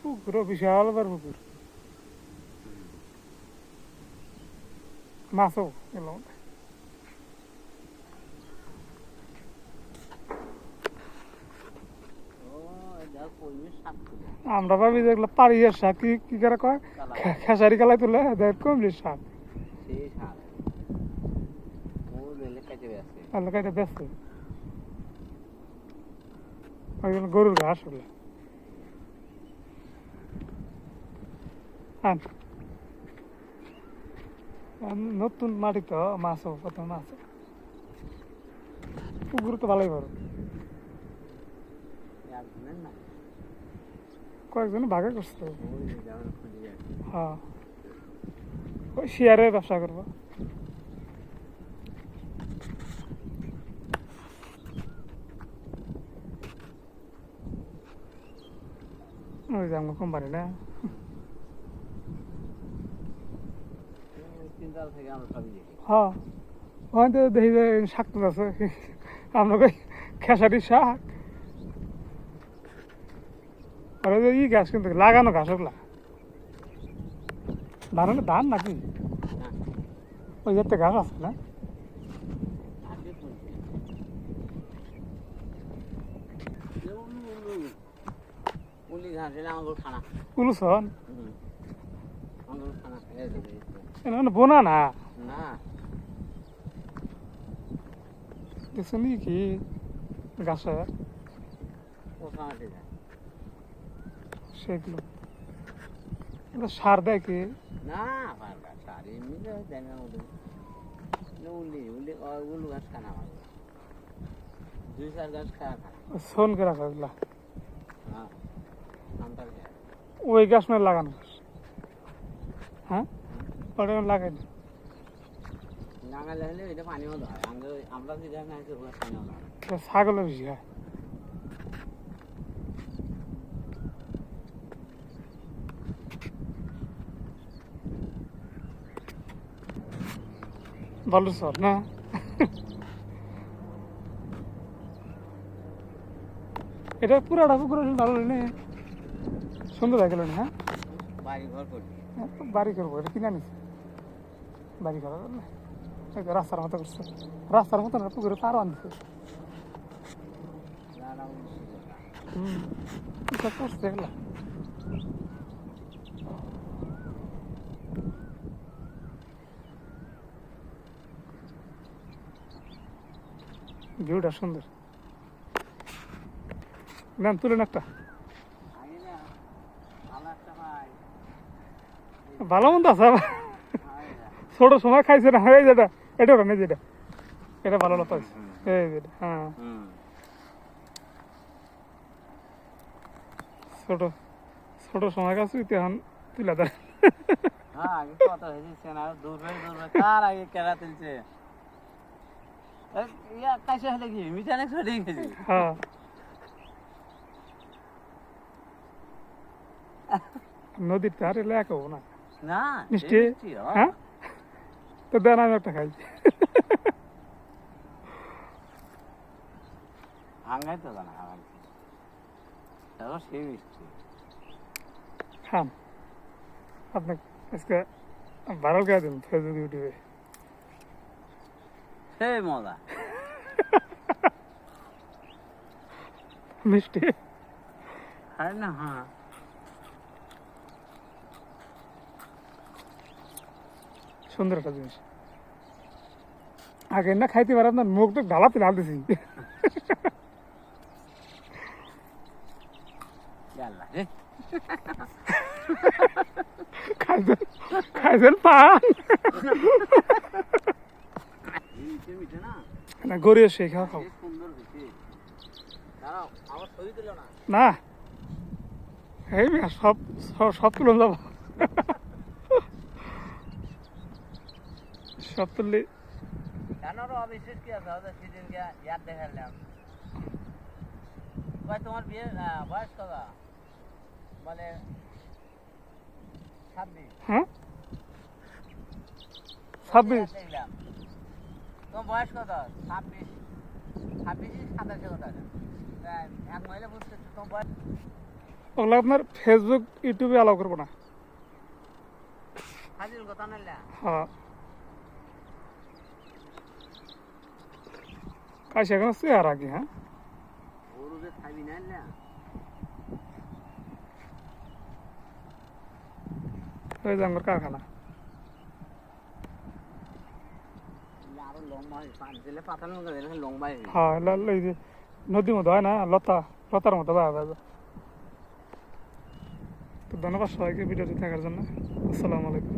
পুকুরও বিশাল বড় পুকুর মাছও এলো আমরা ভাবি দেখল পাড়িয়ার শাক কি কি করে কয়? খেসারি কালাই তুলে দেখ কমলি সেই সাত ও রেলে কেটে ব্যস্ত ওই জন্য গরুর ঘাস। আন, নতুন মাটি তো মাছও কত মাছ। পুকুর তো ভালোই বড়। কয়েকজন ভাগে করছে হ্যাঁ। ওই শেয়ারে ব্যবসা করব। ওই যে আমার কোম্পানি না হ্যাঁ থেকে দেখি যে শাক তো আছে কই খেসারি শাক আর ওই ই গাছ কিন্তু লাগানো ঘাস ওগুলা ধান ধান নাকি ওই একটা ঘাস আছে না আগে শুনছি উলি ঘাস এলে আঙুর খানা উলুসন হুম। আঙুর খানা খেয়ে যাবে গাছে সার দেয় কি না সার এমনি দেয় না ওদের না, উলি উলি ও, উলু ঘাস খানা দুই চার গাছ খাওয়া সোন ওগুলা হ্যাঁ আমটার খায় ওই গাছ মানে লাগানো। গাছ হ্যাঁ? ওটা লাগাই না নাগালে হলে এটা পানি মতো হয়। আমরা আমরা যেটা না আছে ওগুলো পানি মতো হয়। এটা ছাগলে বেশি হয় বালুচর না? এটা পুরাটা পুকুর ভালো নেই সুন্দর হয়ে গেল না? হ্যাঁ বাড়ি ঘর করছি বাড়ি করব এটা কিনে আনিস। বাড়ি করা রাস্তার মতো করছে। রাস্তার মতো না পুকুরে তারও আনছে। হুম করছে এগুলা? ভিউটা সুন্দর। নেন তুলেন একটা আগে না ভালো একটা ভাই ভালো মন্দ আছে। ছোট সময় খাইছে না এই যেটা এটা ওটা নেই যেটা। এটা ভালো লতা আছে। এই যেটা হ্যাঁ। ছোট ছোট সময় কাছে এখন তুলে হ্যাঁ আগে কত হয়েছে না দূর হয়ে দূর হয়ে তার আগে কেরা তুলছে? এই, ইয়া কাইসে হলে কি মিটানে ছড়ে গেছি? হ্যাঁ। নদীর ধারে না। না মিষ্টি? হ্যাঁ। তো দেন আমি একটা খাই। ভাঙাই তো জানা সেই মিষ্টি। খান। আপনি আজকে ভাইরাল করে দিন ফেসবুক ইউটিউবে সেই মজা। মিষ্টি? হয় না হ্যাঁ। সুন্দর একটা জিনিস। আগে না খাইতে পারেন না মুখ তো ঢালাতে ঢাল দিছি খাইছেন পান। না গড়িয়ে খাওয়া এই সব সব সব তুলে যাব। সব তুললে অবিশ্বাস কি আছে ওদের সেদিন গিয়া ইয়াদ দেখালাম ভাই তোমার বিয়ে বয়স কত? বলে ছাব্বিশ। হ্যাঁ? ছাব্বিশ? দেখলাম তোমার বয়স কত? ছাব্বিশ। ছাব্বিশ সাতাশে কথা এক মহিলা বুঝতে তোমার ওগুলো আপনার ফেসবুক ইউটিউবে অ্যালাউ করব না। হাজির কথা নাইলা? হ্যাঁ। কাজ এখন আর আগে হ্যাঁ? ওই জাঙ্গর কারখানা। হয় নদীর মতো হয় না লতা লতার মতো বা তো ধন্যবাদ সবাইকে ভিডিওটি দেখার জন্য। আসসালামু আলাইকুম।